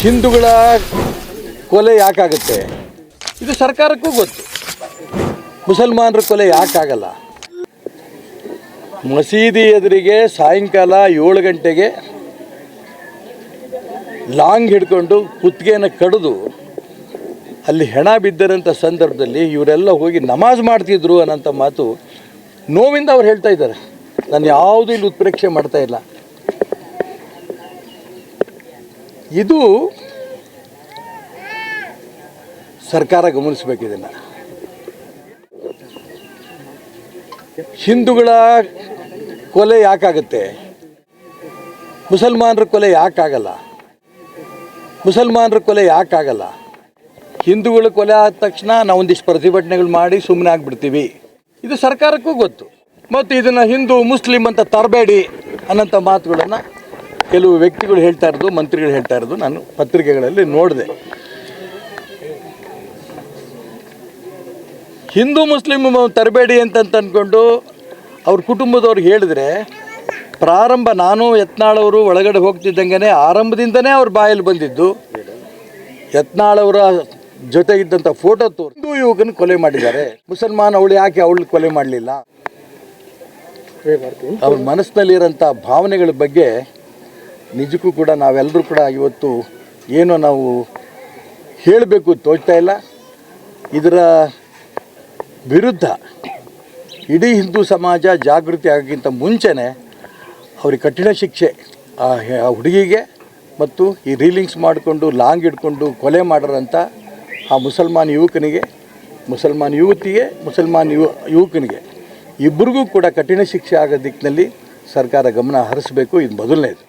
ಹಿಂದೂಗಳ ಕೊಲೆ ಯಾಕಾಗುತ್ತೆ? ಇದು ಸರ್ಕಾರಕ್ಕೂ ಗೊತ್ತು. ಮುಸಲ್ಮಾನರ ಕೊಲೆ ಯಾಕಾಗಲ್ಲ? ಮಸೀದಿ ಎದುರಿಗೆ ಸಾಯಂಕಾಲ ಏಳು ಗಂಟೆಗೆ ಲಾಂಗ್ ಹಿಡ್ಕೊಂಡು ಕುತ್ತಿಗೆಯನ್ನು ಕಡಿದು ಅಲ್ಲಿ ಹೆಣ ಬಿದ್ದಿರೋಂಥ ಸಂದರ್ಭದಲ್ಲಿ ಇವರೆಲ್ಲ ಹೋಗಿ ನಮಾಜ್ ಮಾಡ್ತಿದ್ರು ಅನ್ನೋಂಥ ಮಾತು ನೋವಿಂದ ಅವ್ರು ಹೇಳ್ತಾ ಇದ್ದಾರೆ. ನಾನು ಯಾವುದೂ ಇಲ್ಲಿ ಉತ್ಪ್ರೇಕ್ಷೆ ಮಾಡ್ತಾ ಇಲ್ಲ. ಇದು ಸರ್ಕಾರ ಗಮನಿಸಬೇಕು ಇದನ್ನು ಹಿಂದೂಗಳ ಕೊಲೆ ಯಾಕಾಗುತ್ತೆ? ಮುಸಲ್ಮಾನರ ಕೊಲೆ ಯಾಕಾಗಲ್ಲ? ಮುಸಲ್ಮಾನರ ಕೊಲೆ ಯಾಕಾಗಲ್ಲ? ಹಿಂದೂಗಳ ಕೊಲೆ ಆದ ತಕ್ಷಣ ನಾವೊಂದಿಷ್ಟು ಪ್ರತಿಭಟನೆಗಳು ಮಾಡಿ ಸುಮ್ಮನೆ ಆಗಿಬಿಡ್ತೀವಿ. ಇದು ಸರ್ಕಾರಕ್ಕೂ ಗೊತ್ತು. ಮತ್ತು ಇದನ್ನು ಹಿಂದೂ, ಮುಸ್ಲಿಂ ಅಂತ ತರಬೇಡಿ ಅನ್ನೋಂಥ ಮಾತುಗಳನ್ನು ಕೆಲವು ವ್ಯಕ್ತಿಗಳು ಹೇಳ್ತಾ ಇರೋದು, ಮಂತ್ರಿಗಳು ಹೇಳ್ತಾ ಇರೋದು ನಾನು ಪತ್ರಿಕೆಗಳಲ್ಲಿ ನೋಡಿದೆ. ಹಿಂದೂ, ಮುಸ್ಲಿಂ ತರಬೇಡಿ ಅಂತ ಅಂದ್ಕೊಂಡು ಅವ್ರ ಕುಟುಂಬದವ್ರು ಹೇಳಿದ್ರೆ, ಪ್ರಾರಂಭ ನಾನು ಯತ್ನಾಳವರು ಒಳಗಡೆ ಹೋಗ್ತಿದ್ದಂಗೆ ಆರಂಭದಿಂದನೇ ಅವ್ರ ಬಾಯಲ್ಲಿ ಬಂದಿದ್ದು. ಯತ್ನಾಳವರ ಜೊತೆಗಿದ್ದಂಥ ಫೋಟೋ ತೋರಿಸಿ ಹಿಂದೂ ಯುವಕನ ಕೊಲೆ ಮಾಡಿದ್ದಾರೆ. ಮುಸಲ್ಮಾನ್ ಅವಳು ಯಾಕೆ ಅವಳು ಕೊಲೆ ಮಾಡಲಿಲ್ಲ? ಅವ್ರ ಮನಸ್ಸಿನಲ್ಲಿರೋಂಥ ಭಾವನೆಗಳ ಬಗ್ಗೆ ನಿಜಕ್ಕೂ ಕೂಡ ನಾವೆಲ್ಲರೂ ಕೂಡ ಇವತ್ತು ಏನೋ ನಾವು ಹೇಳಬೇಕು ತೋಚ್ತಾ ಇಲ್ಲ. ಇದರ ವಿರುದ್ಧ ಇಡೀ ಹಿಂದೂ ಸಮಾಜ ಜಾಗೃತಿ ಆಗೋಕ್ಕಿಂತ ಮುಂಚೆನೇ ಅವ್ರಿಗೆ ಕಠಿಣ ಶಿಕ್ಷೆ, ಆ ಹುಡುಗಿಗೆ ಮತ್ತು ಈ ರೀಲಿಂಗ್ಸ್ ಮಾಡಿಕೊಂಡು, ಲಾಂಗ್ ಹಿಡ್ಕೊಂಡು ಕೊಲೆ ಮಾಡಿರೋಂಥ ಆ ಮುಸಲ್ಮಾನ್ ಯುವಕನಿಗೆ, ಮುಸಲ್ಮಾನ್ ಯುವತಿಗೆ, ಮುಸಲ್ಮಾನ್ ಯುವ, ಯುವಕನಿಗೆ ಇಬ್ಬರಿಗೂ ಕೂಡ ಕಠಿಣ ಶಿಕ್ಷೆ ಆಗೋ ದಿಕ್ಕಿನಲ್ಲಿ ಸರ್ಕಾರ ಗಮನ ಹರಿಸಬೇಕು ಇದು ಮೊದಲನೇದು.